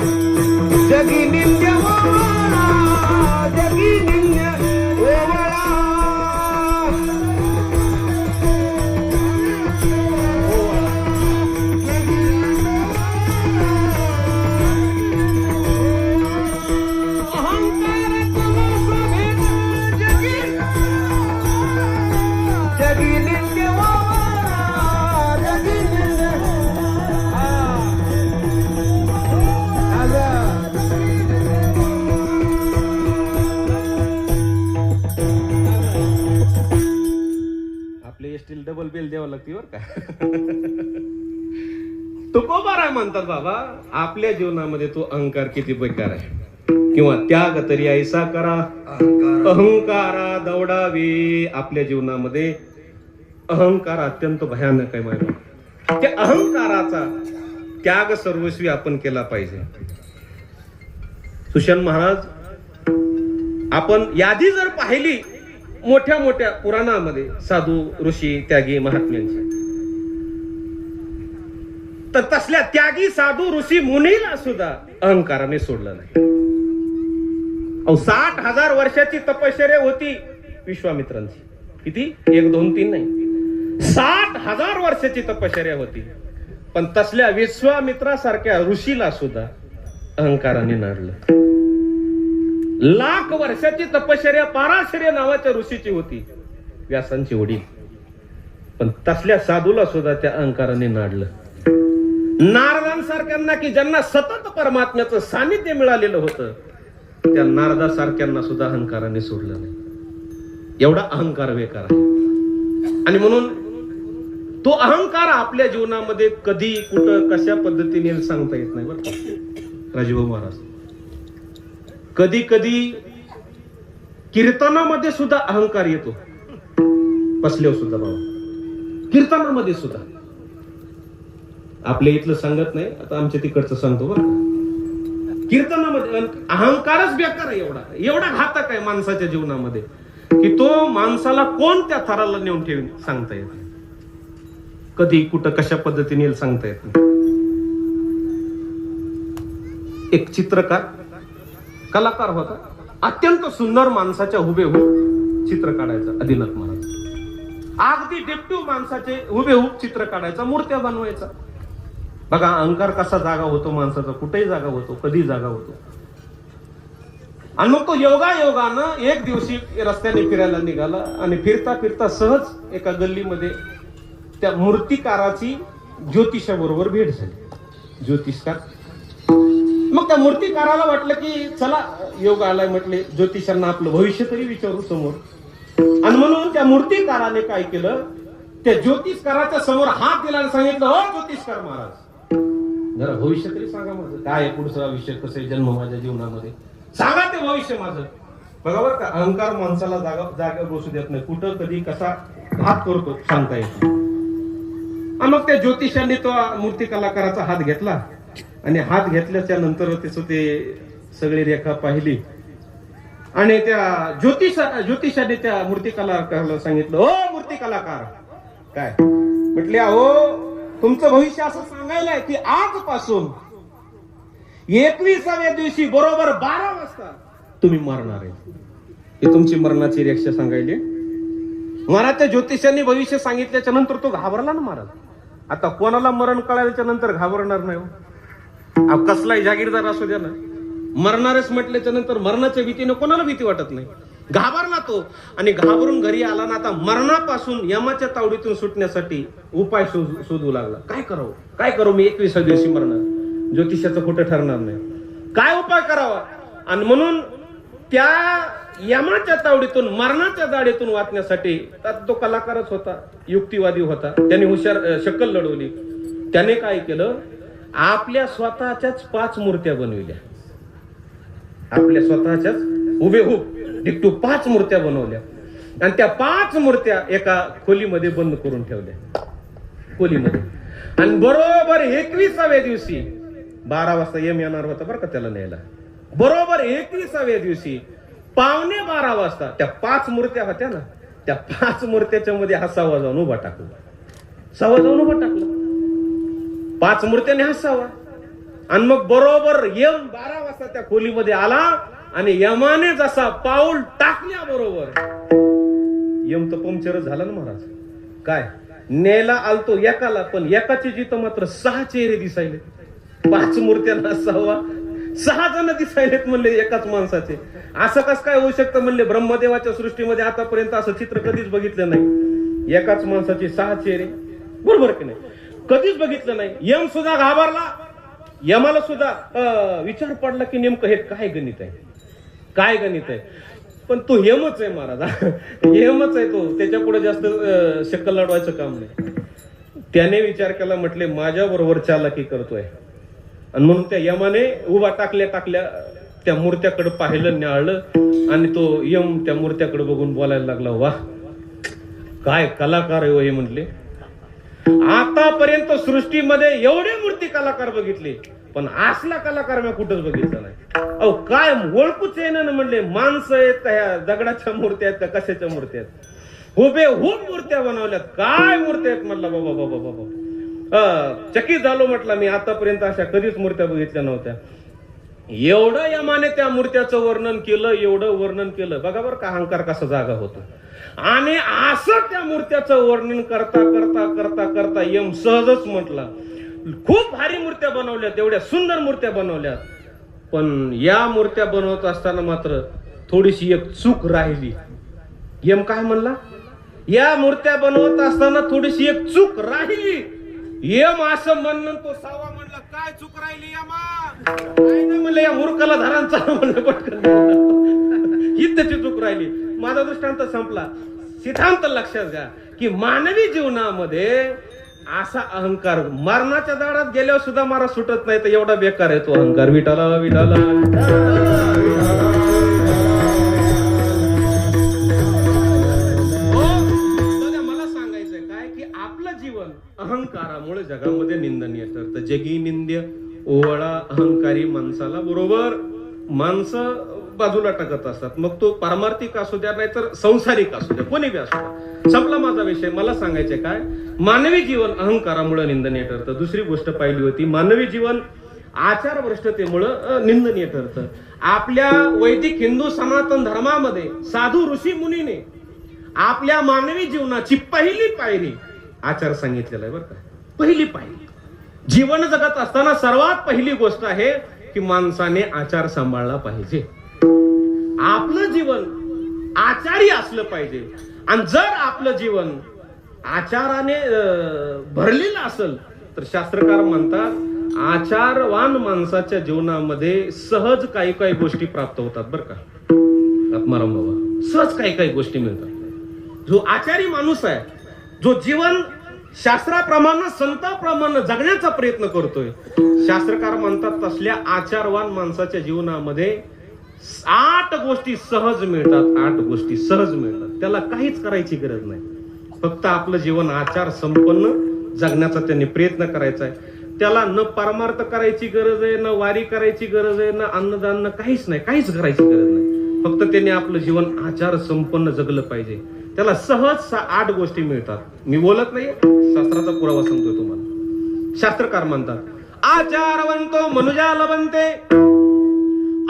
जगी नित्य ओवाळा जगी नित्य एसटीला डबल बिल द्यावं लागते बर का? तुकोबाराय म्हणतात बाबा आपल्या जीवनामध्ये तो अहंकार किती बेकार आहे. किंवा त्याग तरी ऐसा करा. अहंकारा. दौडावे. आपल्या जीवनामध्ये अहंकार अत्यंत भयानक आहे माझ्या त्या अहंकाराचा त्याग सर्वस्वी आपण केला पाहिजे. सुशांत महाराज आपण यादी जर पाहिली मोठ्या मोठ्या पुराणामध्ये साधू ऋषी त्यागी महात्म्यांच्या तर तसल्या त्यागी साधू ऋषी मुनीला सुद्धा अहंकाराने सोडलं नाही. अहो साठ हजार वर्षाची तपश्चर्या होती विश्वामित्रांची. किती? एक दोन तीन नाही. साठ हजार वर्षाची तपश्चर्या होती. पण तसल्या विश्वामित्रासारख्या ऋषीला सुद्धा अहंकाराने नाडलं लाख वर्षाची तपश्चर्या पाराशर्य नावाच्या ऋषीची होती. व्यासांची ओढी पण तसल्या साधूला सुद्धा त्या अहंकाराने नाडलं. नारदांसारख्यांना की ज्यांना सतत परमात्म्याचं सानिध्य मिळालेलं होतं त्या नारदासारख्यांना सुद्धा अहंकाराने सोडलं नाही. एवढा अहंकार बेकार आहे. आणि म्हणून तो अहंकार आपल्या जीवनामध्ये कधी कुठं कशा पद्धतीने सांगता येत नाही बरं का? राजभाऊ महाराज. कधी कधी कीर्तनामध्ये सुद्धा अहंकार येतो. बसल्यावर सुद्धा बाबा. कीर्तनामध्ये सुद्धा. आपल्या इथलं सांगत नाही आता आमच्या तिकडचं सांगतो बरं कीर्तनामध्ये अहंकारच बेकार आहे एवढा. एवढा घातक आहे माणसाच्या जीवनामध्ये की तो माणसाला कोणत्या थराला नेऊन ठेवून सांगता येत नाही. कधी कुठं कशा पद्धतीने येईल सांगता येत नाही. एक चित्रकार कलाकार होता. अत्यंत सुंदर माणसाच्या हुबेहूब चित्र काढायचा आदिनाथ महाराज. अगदी डिप्टिव माणसाचे हुबेहूब चित्र काढायचा मूर्त्या बनवायचा. बघा अहंकार कसा जागा होतो माणसाचा कुठेही जागा होतो कधी जागा होतो. आणि मग तो योगा योगानं एक दिवशी रस्त्याने फिरायला निघाला आणि फिरता फिरता सहज एका गल्लीमध्ये त्या मूर्तिकाराची ज्योतिषाबरोबर भेट झाली. ज्योतिषकार त्या मूर्तिकाराला वाटलं की चला योग आलाय म्हटले ज्योतिषांना आपलं भविष्य तरी विचारू समोर. आणि म्हणून त्या मूर्तिकाराने काय केलं त्या ज्योतिषकाराच्या समोर हात दिला सांगितलं हो ज्योतिषकार महाराज. जरा भविष्य तरी सांगा माझं. काय आहे पुढचं आयुष्य कसं आहे जन्म माझ्या जीवनामध्ये? सांगा ते भविष्य माझं. बघा बरं का अहंकार माणसाला जागा जागा बसू देत नाही. कुठं कधी कसा हात करतो सांगता येत मग त्या ज्योतिषांनी तो मूर्ती कलाकाराचा हात घेतला. आणि हात घेतल्याच्या नंतर त्याचं ते सगळी रेखा पाहिली. आणि त्या ज्योतिष ज्योतिषाने त्या मूर्ती कलाकाराला सांगितलं ओ मूर्ती कलाकार काय? म्हटले अहो तुमचं भविष्य असं सांगायला आहे की आजपासून एकविसाव्या दिवशी बरोबर बारा वाजता तुम्ही मरणार आहे. तुमची मरणाची रेक्षा सांगायली. महाराज त्या ज्योतिषांनी भविष्य सांगितल्याच्या नंतर तो घाबरला ना महाराज आता कोणाला मरण कळाल्याच्या नंतर घाबरणार नाही हो. अहो, कसलाही जागीरदार असू द्या ना. मरणारच म्हटल्याच्या नंतर मरणाच्या भीतीने कोणाला भीती वाटत नाही? घाबरला तो. आणि घाबरून घरी आला ना आता मरणापासून यमाच्या तावडीतून सुटण्यासाठी उपाय शोधू लागला. काय करावं? काय करू मी एकविसा दिवशी मरणार ज्योतिषाचं कुठं ठरणार नाही. काय उपाय करावा? आणि म्हणून त्या यमाच्या तावडीतून मरणाच्या जाडीतून वाचण्यासाठी त्यात तो कलाकारच होता युक्तिवादी होता. त्याने हुशार शक्कल लढवली. त्याने काय केलं? आपल्या स्वतःच्याच पाच मूर्त्या बनविल्या. आपल्या स्वतःच्याच? हुबेहूब डिक्टू पाच मूर्त्या बनवल्या. आणि त्या पाच मूर्त्या एका खोलीमध्ये बंद करून ठेवल्या. खोलीमध्ये. आणि बरोबर एकविसाव्या दिवशी बारा वाजता यम येणार होता बरं का त्याला न्यायला. बरोबर एकविसाव्या दिवशी पावणे बारा वाजता त्या पाच मूर्त्या होत्या ना त्या पाच मूर्त्याच्या मध्ये हा सवा जाऊन उभा टाकला. सव्वा जाऊन उभा टाकला. पाच मूर्त्याने हसावा. आणि मग बरोबर यम बारा वाजता त्या खोलीमध्ये आला आणि यमाने जसा पाऊल टाकल्या बरोबर. यम तर पंक्चर झाला ना महाराज. काय? नेला आलतो एकाला पण एकाचे जिथं मात्र सहा चेहरे दिसायले. पाच मूर्त्यांना सहावा सहा जण दिसायलेत म्हणले एकाच माणसाचे. असं कस काय होऊ शकतं म्हणले? ब्रह्मदेवाच्या सृष्टीमध्ये आतापर्यंत असं चित्र कधीच बघितलं नाही. एकाच माणसाचे सहा चेहरे. बरोबर की नाही? कधीच बघितलं नाही. यम सुद्धा घाबरला. यमाला सुद्धा विचार पडला की नेमकं हे काय गणित आहे? काय गणित आहे? पण तो हेमच आहे महाराज. हेमच आहे तो. त्याच्या पुढे जास्त शक्कल लढवायचं काम नाही. त्याने विचार केला म्हटले माझ्या बरोबर चालाकी करतोय. आणि म्हणून त्या यमाने उभा टाकल्या टाकल्या त्या मूर्त्याकडे पाहिलं न्याळलं आणि तो यम त्या मूर्त्याकडे बघून बोलायला लागला वा काय कलाकार आहे हो हे म्हटले. आतापर्यंत सृष्टीमध्ये एवढे मूर्ती कलाकार बघितले पण असला कलाकार मी कुठंच बघितला नाही. अहो काय ओळखूच येणं ना म्हणले माणसं आहेत का ह्या दगडाच्या मूर्त्या आहेत का कशाच्या मूर्त्या आहेत? उभे हुब मूर्त्या बनवल्यात. काय मूर्त्या आहेत म्हटलं बाबा बाबा बाबा चकित झालो म्हटलं मी आतापर्यंत अशा कधीच मूर्त्या बघितल्या नव्हत्या. एवढं यमाने त्या मूर्त्याचं वर्णन केलं एवढं वर्णन केलं. बघा बरं का अहंकार कसा जागा होतो. आणि असं त्या मूर्त्याचं वर्णन करता करता करता करता यम सहजच म्हटला. खूप भारी मूर्त्या बनवल्या तेवढ्या सुंदर मूर्त्या बनवल्या. पण या मूर्त्या बनवत असताना मात्र थोडीशी एक चूक राहिली. यम काय म्हणला? या मूर्त्या बनवत असताना थोडीशी एक चूक राहिली. यम असं म्हणणं तो सावा म्हणला काय चूक राहिली यमा? म्हणलं या मूर्खाला धरांचा म्हणलं पटकन. ही त्याची चूक राहिली. माझा दृष्टांत संपला. सिद्धांत लक्षात घ्या की मानवी जीवनामध्ये असा अहंकार मरणाच्या दारात गेल्यावर सुद्धा मारा सुटत नाही तर एवढा बेकार आहे तो अहंकार. विटाला विटाला हो? मला सांगायचंय काय? की आपलं जीवन अहंकारामुळे जगामध्ये निंदनीय ठरतं. जगी निंद्य ओवळा अहंकारी माणसाला बरोबर माणसं बाजूला टाकत असतात. मग तो पारमार्थिक असू द्या नाही तर संसारिक असू द्या कोणी बी असू द्या. संपला माझा विषय. मला सांगायचे काय? मानवी जीवन अहंकारामुळे निंदनीय ठरतं. दुसरी गोष्ट पाहिली होती. मानवी जीवन आचार भ्रष्टतेमुळं निंदनीय ठरतं. आपल्या वैदिक हिंदू सनातन धर्मामध्ये साधू ऋषी मुनीने आपल्या मानवी जीवनाची पहिली पायरी आचार सांगितलेला आहे बरं का. पहिली पायरी. जीवन जगत असताना सर्वात पहिली गोष्ट आहे की माणसाने आचार सांभाळला पाहिजे. आपलं जीवन आचारी असलं पाहिजे. आणि जर आपलं जीवन आचाराने भरलेलं असेल तर शास्त्रकार म्हणतात आचारवान माणसाच्या जीवनामध्ये सहज काही काही गोष्टी प्राप्त होतात बरं का. आत्माराम बाबा सहज काही काही गोष्टी मिळतात. जो आचारी माणूस आहे जो जीवन शास्त्राप्रमाणे संताप्रमाणे जगण्याचा प्रयत्न करतोय. शास्त्रकार म्हणतात तसल्या आचारवान माणसाच्या जीवनामध्ये आठ गोष्टी सहज मिळतात आठ गोष्टी सहज मिळतात. त्याला काहीच करायची गरज नाही. फक्त आपलं जीवन आचार संपन्न जगण्याचा त्यांनी प्रयत्न करायचा आहे. त्याला न परमार्थ करायची गरज आहे न वारी करायची गरज आहे न अन्नदान काहीच नाही. काहीच करायची गरज नाही. फक्त त्याने आपलं जीवन आचार संपन्न जगलं पाहिजे. त्याला सहज आठ गोष्टी मिळतात. मी बोलत नाही शास्त्राचा पुरावा सांगतोय तुम्हाला. शास्त्रकार म्हणतात आचारवंतो मनुजाला बनते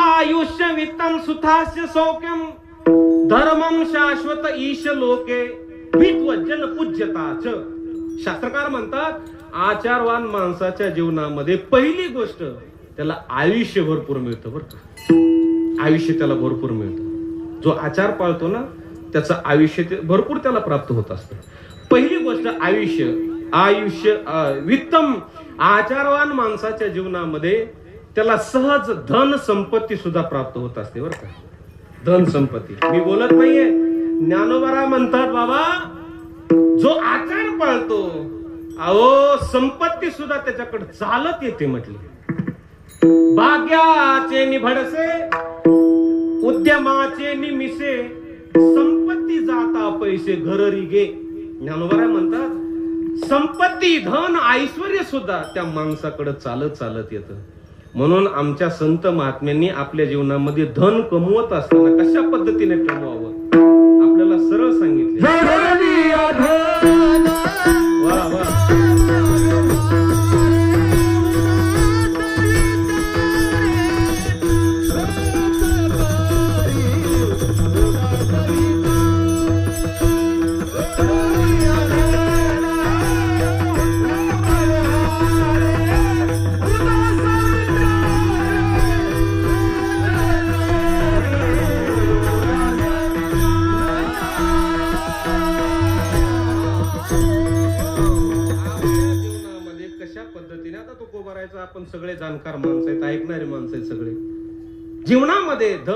आयुष्य वित्तम सुथास्य सौख्यम धर्मम शाश्वत ईश लोके विद्वजन पूज्यताच शास्त्रकार म्हणतात आचारवान माणसाच्या जीवनामध्ये पहिली गोष्ट त्याला आयुष्य भरपूर मिळतं बरं का. आयुष्य त्याला भरपूर मिळतं. जो आचार पाळतो ना त्याचं आयुष्य ते- भरपूर त्याला प्राप्त होत असतं. पहिली गोष्ट आयुष्य. आयुष्य वित्तम आचारवान माणसाच्या जीवनामध्ये त्याला सहज धन संपत्ती सुद्धा प्राप्त होत असते बरं का. धन संपत्ती. मी बोलत नाहीये. ज्ञानोबारा म्हणतात बाबा जो आचार पाळतो अहो संपत्ती सुद्धा त्याच्याकडे चालत येते म्हटली. भाग्याचे निभडसे उद्यमाचे निमिसे संपत्ती जाता पैसे घररी घे? ज्ञानोबरा म्हणतात संपत्ती धन ऐश्वर सुद्धा त्या माणसाकडे चालत चालत येतं. म्हणून आमच्या संत महात्म्यांनी आपल्या जीवनामध्ये धन कमवत असताना कशा पद्धतीने कमवावं? आपल्याला सरळ सांगितले. जीवनामध्ये धन